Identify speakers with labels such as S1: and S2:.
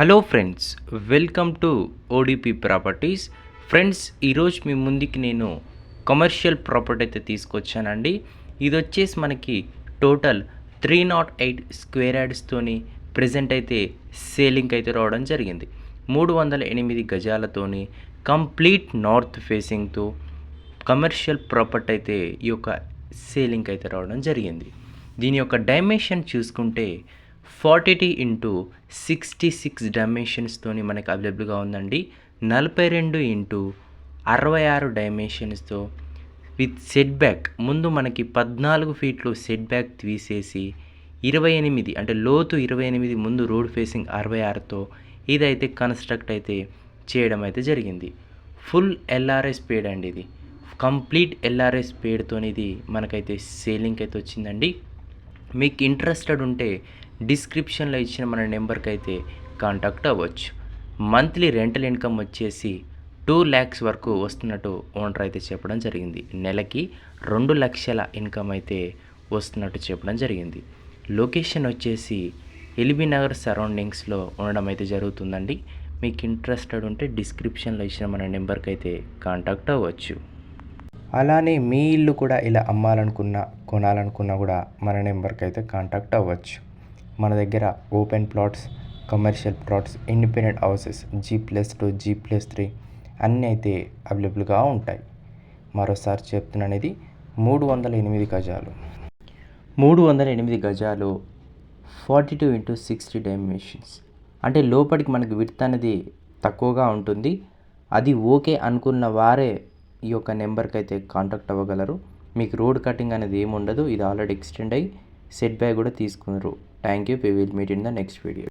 S1: Hello friends welcome to ODP properties friends ఈరోజు మీ ముందుకి నేను కమర్షియల్ ప్రాపర్టీ అయితే తీసుకొచ్చానండి. ఇది వచ్చేసి మనకి total three nought eight square యార్డ్స్తోని present అయితే సేలింగ్ అయితే రావడం జరిగింది. మూడు వందల ఎనిమిది గజాలతోని కంప్లీట్ నార్త్ ఫేసింగ్తో కమర్షియల్ ప్రాపర్టీ అయితే ఈ యొక్క సేలింగ్ అయితే రావడం జరిగింది. దీని యొక్క డైమెన్షన్ చూసుకుంటే ఫార్టీ టీ ఇంటూ సిక్స్టీ సిక్స్ డైమెన్షన్స్తోని మనకి అవైలబుల్గా ఉందండి. నలభై రెండు ఇంటూ అరవై ఆరు డైమెన్షన్స్తో విత్ సెట్ బ్యాక్. ముందు మనకి పద్నాలుగు ఫీట్లు సెట్ బ్యాక్ తీసేసి ఇరవై ఎనిమిది అంటే లోతు ఇరవై ఎనిమిది ముందు రోడ్ ఫేసింగ్ అరవై ఆరుతో ఇదైతే కన్స్ట్రక్ట్ అయితే చేయడం అయితే జరిగింది. ఫుల్ ఎల్ఆర్ఎస్ పేడ్ అండి ఇది. కంప్లీట్ ఎల్ఆర్ఎస్ పేడ్తో ఇది మనకైతే సేలింగ్ అయితే వచ్చిందండి. మీకు ఇంట్రెస్టెడ్ ఉంటే డిస్క్రిప్షన్లో ఇచ్చిన మన నెంబర్కి అయితే కాంటాక్ట్ అవ్వచ్చు. మంత్లీ రెంటల్ ఇన్కమ్ వచ్చేసి టూ ల్యాక్స్ వరకు వస్తున్నట్టు ఓనర్ అయితే చెప్పడం జరిగింది. నెలకి రెండు లక్షల ఇన్కమ్ అయితే వస్తున్నట్టు చెప్పడం జరిగింది. లొకేషన్ వచ్చేసి ఎల్బీ నగర్ సరౌండింగ్స్లో ఉండడం అయితే జరుగుతుందండి. మీకు ఇంట్రెస్టెడ్ ఉంటే డిస్క్రిప్షన్లో ఇచ్చిన మన నెంబర్కి అయితే కాంటాక్ట్ అవ్వచ్చు. అలానే మీ ఇల్లు కూడా ఇలా అమ్మాలనుకున్నా కొనాలనుకున్నా కూడా మన నెంబర్కి అయితే కాంటాక్ట్ అవ్వచ్చు. మన దగ్గర open plots commercial plots independent houses G plus two G plus three అన్నీ అయితే అవైలబుల్గా ఉంటాయి. మరోసారి చెప్తున్నాను ఇది మూడు వందల ఎనిమిది గజాలు. మూడు వందల ఎనిమిది గజాలు forty two into sixty dimensions. అంటే లోపలికి మనకి విడ్త్ అనేది తక్కువగా ఉంటుంది. అది ఓకే అనుకున్న వారే ఈ యొక్క నెంబర్కి అయితే కాంటాక్ట్ అవ్వగలరు. మీకు రోడ్ కటింగ్ అనేది ఏమి ఉండదు ఇది ఆల్రెడీ ఎక్స్టెండ్ అయ్యి సెట్ బై కూడా తీసుకున్నారు. Thank you. We will meet in the next video.